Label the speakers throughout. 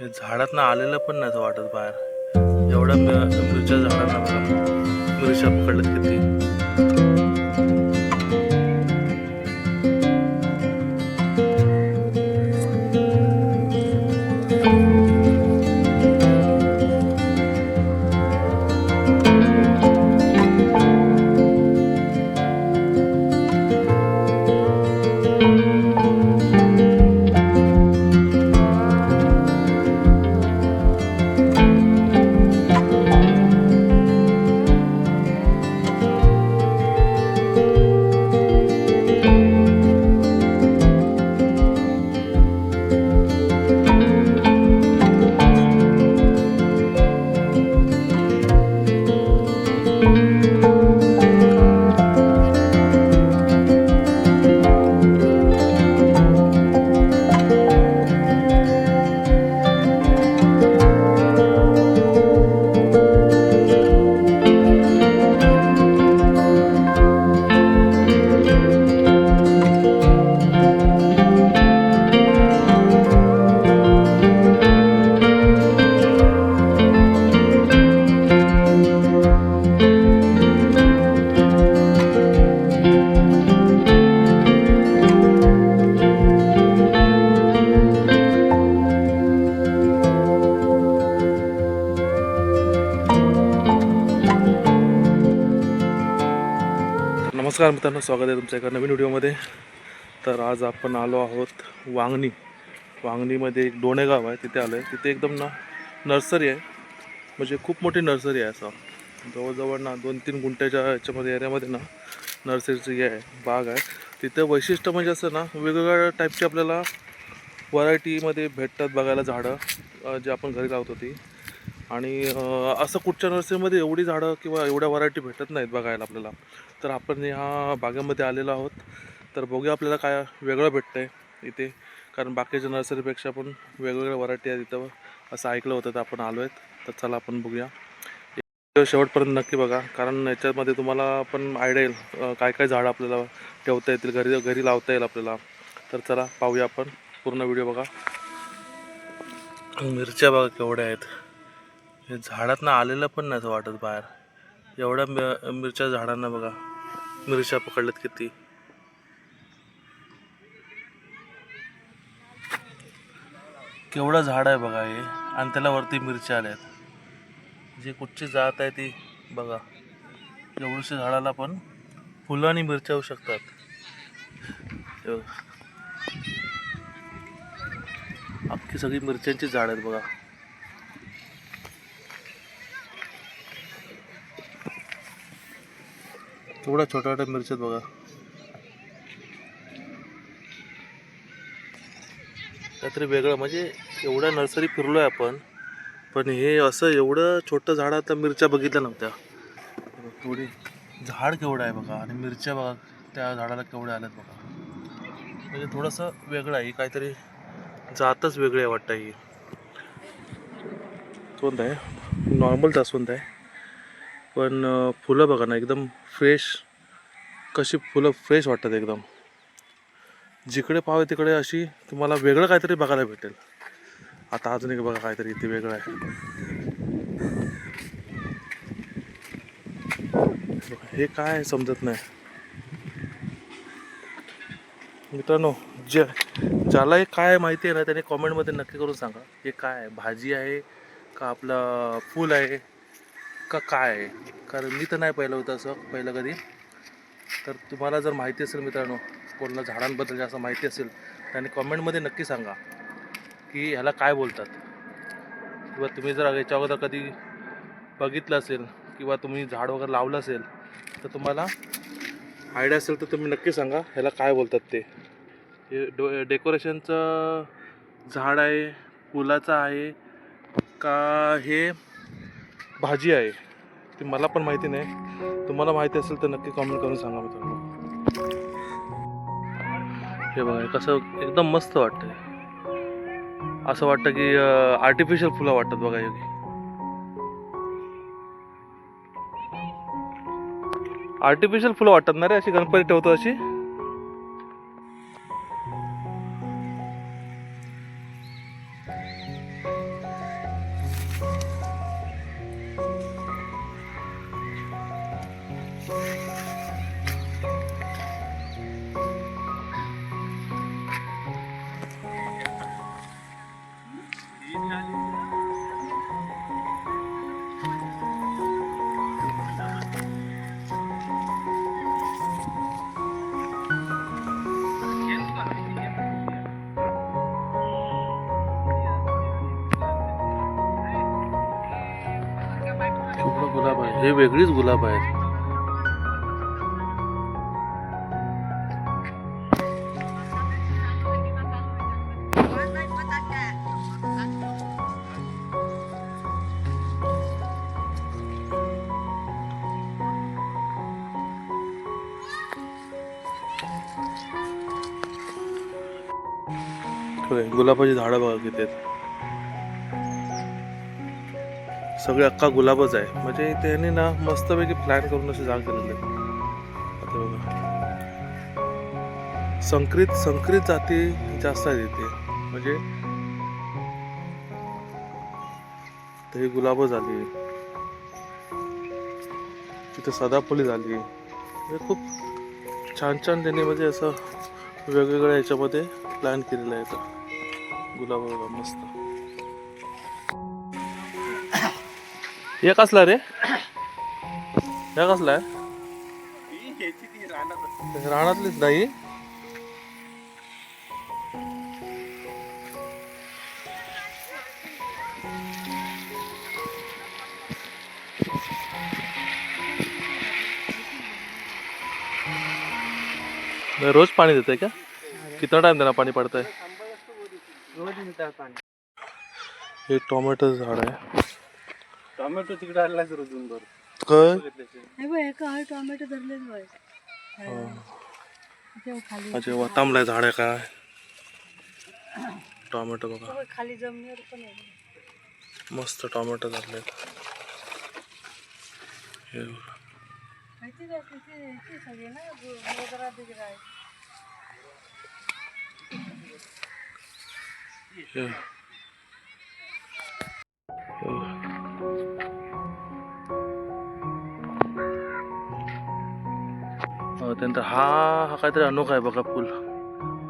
Speaker 1: हे झाडातनं आलेलं पण नाही वाटत बाहेर. एवढ्या मि- मिरच्या झाडांना बघा. मिरच्या पकडल्यात किती? नमस्कार मित्रांनो स्वागत आहे तुमच्या एका नवीन व्हिडिओमध्ये. तर आज आपण आलो आहोत वांगणी. वांगणीमध्ये एक डोणे गाव आहे तिथे आलो आहे तिथे एकदम ना नर्सरी आहे. म्हणजे खूप मोठी नर्सरी आहे असं. जवळजवळ ना दोन तीन गुंट्याच्या याच्यामध्ये एरियामध्ये ना नर्सरीची हे आहे बाग आहे. तिथे वैशिष्ट्य म्हणजे असं ना वेगवेगळ्या टाईपची आपल्याला व्हरायटीमध्ये भेटतात बघायला झाडं जे आपण घरी लावतो ती आणि असं कुठच्या नर्सरीमध्ये एवढी झाडं किंवा एवढ्या व्हरायटी भेटत नाहीत बघायला आपल्याला. तर आपण ह्या बागेमध्ये आलेलो आहोत. तर बघूया आपल्याला काय वेगळं भेटतं आहे इथे. कारण बाकीच्या नर्सरीपेक्षा पण वेगवेगळ्या व्हरायटी आहेत इथं. असं ऐकलं होतं तर आपण आलो आहेत तर चला आपण बघूया. शेवटपर्यंत नक्की बघा. कारण याच्यामध्ये तुम्हाला पण आयडिया येईल काय काय झाडं आपल्याला ठेवता येतील घरी घरी लावता येईल आपल्याला. तर चला पाहूया आपण. पूर्ण व्हिडिओ बघा. मिरच्या बघा केवढ्या आहेत. हे झाडातनं आलेलं पण नाही असं वाटत बाहेर. एवढ्या मि- मिरच्या झाडांना बघा. मिरच्या पकडल्यात किती. केवढं झाड आहे बघा हे. आणि त्याला वरती मिरच्या आल्यात. जी कुठची जात आहे ती बघा. एवढीशी झाडाला पण फुलं आणि मिरच्या होऊ शकतात. अख्खी सगळी मिरच्यांची झाड आहेत बघा. तेवढ्या छोट्या छोट्या मिरच्यात बघा. काहीतरी वेगळं म्हणजे एवढ्या नर्सरी फिरलो आहे आपण पण हे असं एवढं छोटं झाड आता मिरच्या बघितल्या नव्हत्या. थोडी झाड केवढं आहे बघा आणि मिरच्या बघा त्या झाडाला केवढ्या आल्यात बघा. म्हणजे थोडंसं वेगळं आहे काहीतरी जातच वेगळी आहे वाटतं ही. कोणता आहे? नॉर्मल जास्वंद आहे? पण फुलं बघा ना एकदम फ्रेश कशी फुलं फ्रेश वाटतात एकदम. जिकडे पाहावे तिकडे अशी तुम्हाला वेगळं काहीतरी बघायला भेटेल. आता अजून एक बघा काहीतरी इथे वेगळं आहे. हे काय आहे समजत नाही. मित्रांनो जे ज्याला हे काय माहिती आहे ना त्याने कॉमेंटमध्ये नक्की करून सांगा. हे काय आहे? भाजी आहे का आपलं फूल आहे? का काय आहे? कारण मी तर नाही पाहिलं होतं असं पहिलं कधी. तर तुम्हाला जर माहिती असेल मित्रांनो कोणाला झाडांबद्दल जास्त माहिती असेल त्याने कॉमेंटमध्ये नक्की सांगा की ह्याला काय बोलतात. किंवा तुम्ही जर याच्या अगोदर कधी बघितलं असेल किंवा तुम्ही झाड वगैरे लावलं असेल तर तुम्हाला आयडिया असेल तर तुम्ही नक्की सांगा ह्याला काय बोलतात ते. हे डो डेकोरेशनचं झाड आहे फुलाचं आहे का हे भाजी आहे. ती मला पण माहिती नाही. तुम्हाला माहिती असेल तर नक्की कॉमेंट करून सांगा मित्रांनो. हे बघा कसं एकदम मस्त वाटतंय. असं वाटतं की आर्टिफिशियल फुलं वाटतात बघा योगी. आर्टिफिशियल फुलं वाटतात ना रे? अशी गणपती ठेवतो अशी? हे वेगळीच गुलाब आहेत. होय, गुलाबाची झाडं बघा किती आहेत. सगळे अख्खा गुलाबच आहे. म्हणजे त्यांनी ना मस्तपैकी प्लॅन करून असे जाग केलेले आता बघा. संकरित संक्रित जाती जास्त आहेत इथे. म्हणजे तर ही गुलाब झाली तिथे सदाफुली झाली म्हणजे खूप छान छान त्यांनी म्हणजे असं वेगवेगळ्या ह्याच्यामध्ये प्लॅन केलेलं आहे. तर गुलाब मस्त. हे कसला रे? हे कसला? आहे रानातलीच नाही. रोज पाणी देते का? कितना टाइम देना पाणी पडतंय? हे टोमॅटो झाड आहे.
Speaker 2: टोमॅटो तिकडे आणलाच रोजून बरं
Speaker 1: काय?
Speaker 3: हे बघ एका हा टोमॅटो धरलेच बघ. तेव्हा खाली.
Speaker 1: म्हणजे वतामलाय झाड आहे काय? टोमॅटो बघा.
Speaker 3: बघ, खाली जमिनीवर पण आहे.
Speaker 1: मस्त टोमॅटो झाले हे बघा.
Speaker 3: माहिती का? सगळे ना आहे
Speaker 1: हे. हे त्यानंतर हा हा काहीतरी अनोखा आहे बघा फुल.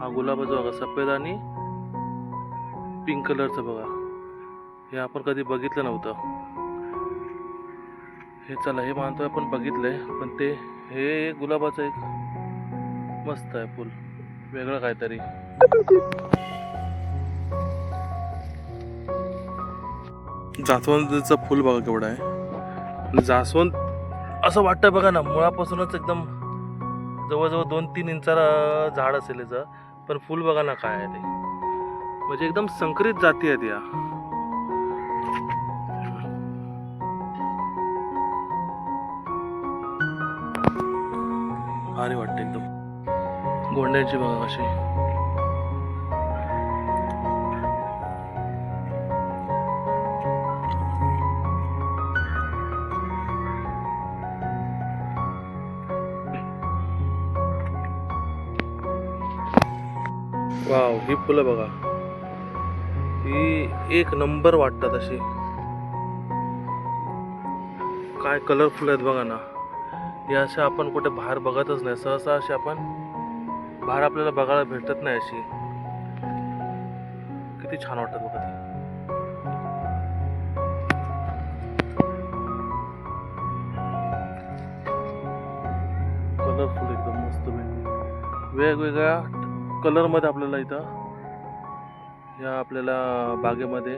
Speaker 1: हा गुलाबाचा बघा सफेद आणि पिंक कलरचं बघा. हे आपण कधी बघितलं नव्हतं. हे चला हे मानतो आपण बघितलंय पण ते हे गुलाबाचं एक मस्त आहे फुल. वेगळं काहीतरी. जास्वंदचं फुल बघा केवढं आहे. जास्वंद असं वाटतं बघा ना मुळापासूनच एकदम जवळजवळ दोन तीन इंचा झाड असेल याचं. पण फुल बघा ना काय आहे ते. म्हणजे एकदम संकरित जाती आहेत या. भारी वाटते एकदम. गोंड्याची बघा अशी ही फुलं बघा. ही एक नंबर वाटतात अशी. काय कलरफुल आहेत बघा ना. हे असे आपण कुठे बाहेर बघतच नाही. सहसा असे आपण बाहेर आपल्याला बघायला भेटत नाही अशी. किती छान वाटतात बघा ती. कलरफुल एकदम मस्त भेटली वेगवेगळ्या कलरमध्ये आपल्याला इथं या आपल्याला बागेमध्ये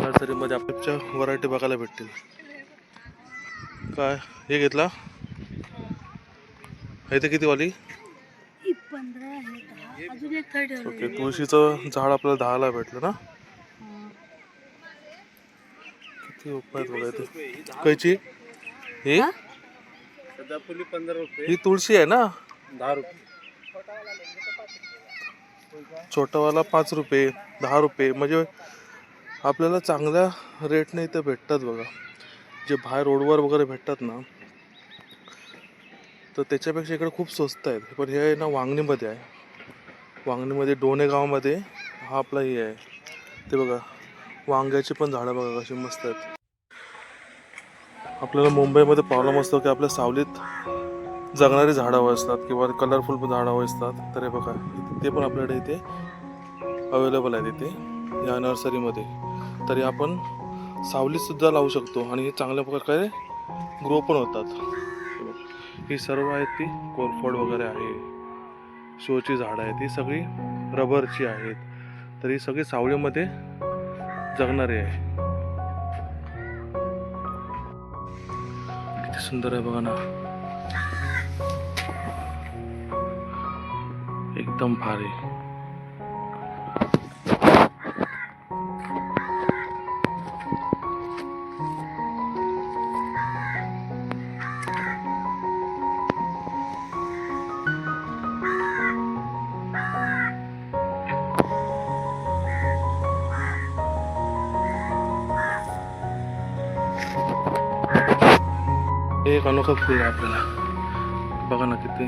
Speaker 1: नर्सरीमध्ये आपल्या व्हरायटी बघायला भेटतील. काय? हे घेतला? इथे किती वाली?
Speaker 3: ही
Speaker 1: ओके तुळशीचं झाड आपल्याला दहाला भेटलं ना? किती उपाय बघा इथे? कैची? ही?
Speaker 2: सदाफुली पंधरा रुपये
Speaker 1: ही तुळशी आहे ना?
Speaker 2: दहा रुपये.
Speaker 1: छोटावाला पाच रुपये दहा रुपये म्हणजे आपल्याला चांगल्या रेटने इथं भेटतात बघा. जे बाहेर रोडवर वगैरे भेटतात ना तर त्याच्यापेक्षा इकडे खूप स्वस्त आहेत. पण हे आहे ना वांगणीमध्ये आहे. वांगणीमध्ये डोणे गावामध्ये हा आपला हे आहे. ते बघा वांग्याची पण झाडं बघा कशी मस्त आहेत. आपल्याला मुंबईमध्ये प्रॉब्लेम असतो की आपल्या सावलीत जगणारी झाडं असतात किंवा कलरफुल झाडं असतात तर हे बघा ते पण आपल्याकडे इथे अवेलेबल आहेत इथे या नर्सरीमध्ये तरी आपण सावलीतसुद्धा लावू शकतो आणि हे चांगल्या प्रकारे ग्रो पण होतात. ही सर्व आहेत ती कोरफड वगैरे आहे शोची झाडं आहेत ही सगळी रबरची आहेत. तर ही सगळी सावलीमध्ये जगणारी आहे. किती सुंदर आहे बघा ना. एकदम भारी हे एक अनोखं फुल आहे आपल्याला बघा ना किती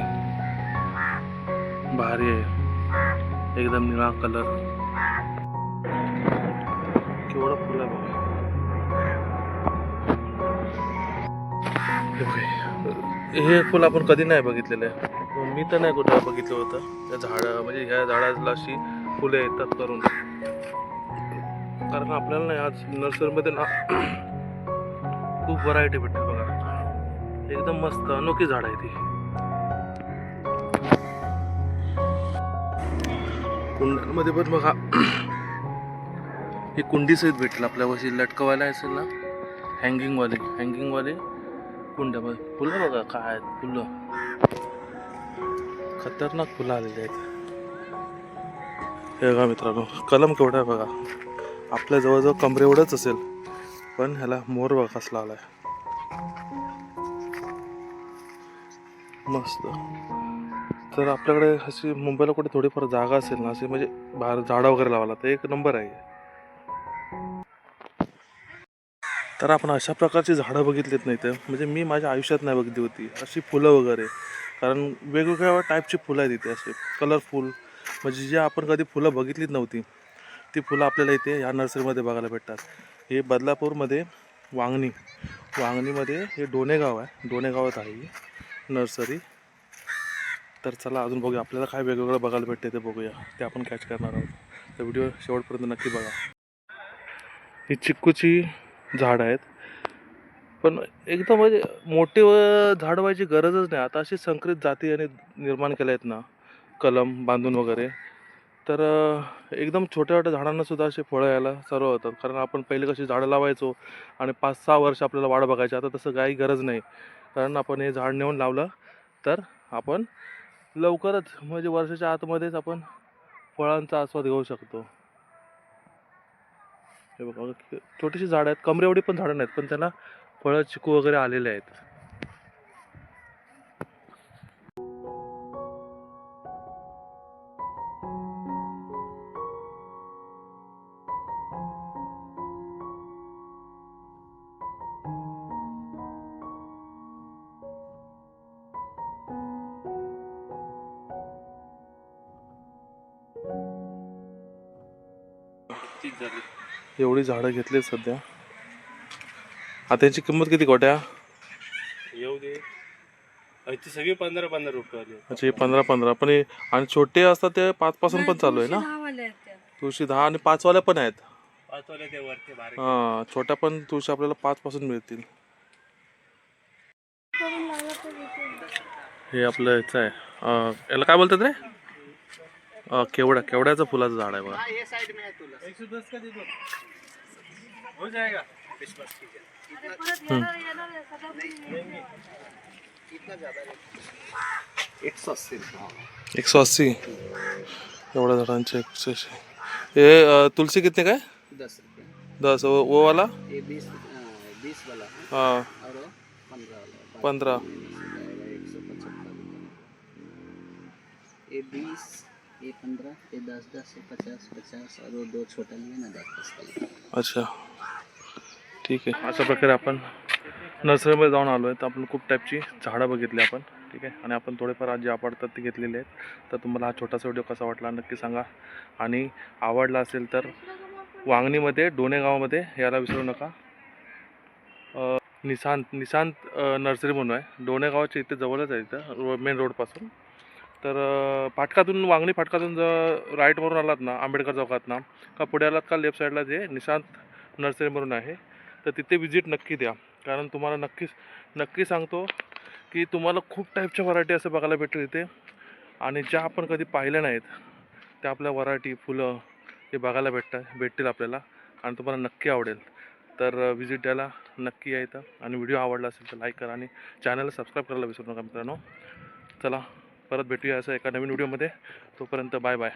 Speaker 1: भारी आहे. एकदम निळा कलर केवढं फुल आहे बघा. हे फुल आपण कधी नाही बघितलेलं आहे. मी तर नाही कुठं बघितलं होतं. त्या झाड म्हणजे ह्या झाडाला अशी फुले येतात करून. कारण आपल्याला नाही आज नर्सरीमध्ये ना खूप व्हरायटी भेटते बघा. एकदम मस्त अनोखी झाड आहे ती. कुंडांमध्ये पण बघा ही कुंडी सहित भेटेल आपल्या वशी लटकवायला असेल ना हँगिंगवाले हँगिंगवाले कुंड्यामध्ये फुलं बघा काय आहेत फुलं. खतरनाक फुलं आलेली आहेत. हे बघा मित्रांनो कलम केवढा आहे बघा. आपल्या जवळजवळ कमरे एवढंच असेल पण ह्याला मोर बघा कसला आलाय. मस्त. तर आपल्याकडे अशी मुंबईला कुठे थोडीफार जागा असेल ना अशी म्हणजे बाहेर झाडं वगैरे लावायला तर एक नंबर आहे. तर आपण अशा प्रकारची झाडं बघितलीत नाही तर म्हणजे मी माझ्या आयुष्यात नाही बघितली होती. अशी फुलं वगैरे कारण वेगवेगळ्या टाईपची फुलं आहेत इथे असे कलरफुल. म्हणजे जे आपण कधी फुलं बघितलीच नव्हती ती फुलं आपल्याला इथे या नर्सरीमध्ये बघायला भेटतात. हे बदलापूरमध्ये वांगणी वांगणीमध्ये हे डोनेगाव आहे डोनेगावात आहे ही नर्सरी. तर चला अजून बघूया. आपल्याला काय वेगवेगळं बघायला भेटते ते बघूया. ते आपण कॅच करणार आहोत. तर व्हिडिओ शेवटपर्यंत नक्की बघा. ही चिक्कूची झाड आहेत. पण एकदम म्हणजे मोठी व झाड व्हायची गरजच नाही. आता अशी संकरित जाती आणि निर्माण केल्या आहेत ना कलम बांधून वगैरे. तर एकदम छोट्या छोट्या झाडांनासुद्धा असे फळं यायला सर्व होतात. कारण आपण पहिले कशी झाडं लावायचो आणि पाच सहा वर्ष आपल्याला वाढ बघायची. आता तसं काही गरज नाही. कारण आपण हे झाड नेऊन लावलं तर आपण लवकरच म्हणजे वर्षाच्या आतमध्येच आपण फळांचा आस्वाद घेऊ शकतो. हे बघा छोटीशी झाडं आहेत. कमरेवडी पण झाडं नाहीत पण त्यांना फळं चिकू वगैरे आलेले आहेत. एवढी झाडं घेतली सध्या. आता याची किंमत किती गोट्या?
Speaker 2: येऊ दे. ती सगळी पंधरा पंधरा रुपये आली.
Speaker 1: अच्छा हे पंधरा पंधरा. पण हे आणि छोटे असतात ते पाच पासून पण चालू आहे ना?
Speaker 3: दहावाले आहेत त्या.
Speaker 1: तुळशी दहा आणि पाचवाल्या पण आहेत.
Speaker 2: पाच वाले ते वरते बारीक.
Speaker 1: हां छोट्या पण तुळशी आपल्याला पाच पासून मिळतील. हे आपलं ह्याचं आहे. अं, याला काय बोलतात रे? केवडा केवड्याचं फुलाचं झाड आहे बघा.
Speaker 2: ये साइड में है तुला. एक सौ हो है अस्सी
Speaker 1: एकशे अस्सी. एवढ्या झाडांचे एकशे. हे तुलसी कितने काय?
Speaker 2: दस
Speaker 1: वो वो वाला
Speaker 2: है पंद्रह ये बीस ये पंद्रह ये दस दस ये पचास पचास और वो दो छोटा लिए ना दस दस लिए।
Speaker 1: अच्छा ठीक आहे अशा प्रकारे आपण नर्सरीमध्ये जाऊन आलो आहे तर आपण खूप टाईपची झाडं बघितली आपण ठीक आहे? आणि आपण थोडेफार आज जे आवडतात ते घेतलेले आहेत तर तुम्हाला हा छोटासा व्हिडिओ कसा वाटला नक्की सांगा. आणि आवडला असेल तर वांगणीमध्ये डोणेगावामध्ये यायला विसरू नका. निशांत निशांत नर्सरी म्हणून आहे. डोणेगावाच्या इथे जवळच आहे इथं रो मेन रोडपासून तर फाटकातून वांगणी फाटकातून जर राईटवरून आलात ना आंबेडकर चौकात ना का पुढे आलात का लेफ्ट साईडला जे निशांत नर्सरी म्हणून आहे तर तिथे विजिट नक्की द्या. कारण तुम्हाला नक्कीच नक्की सांगतो की तुम्हाला खूप टाईपच्या व्हरायटी असं बघायला भेटेल इथे. आणि ज्या आपण कधी पाहिल्या नाहीत त्या आपल्या व्हरायटी फुलं हे बघायला भेटतात भेटतील आपल्याला आणि तुम्हाला नक्की आवडेल. तर विजिट द्यायला नक्की या इथं. आणि व्हिडिओ आवडला असेल तर लाईक करा आणि चॅनलला सबस्क्राईब करायला विसरू नका मित्रांनो. चला. परत भेटूया असं एका नवीन व्हिडिओमध्ये. तोपर्यंत बाय बाय.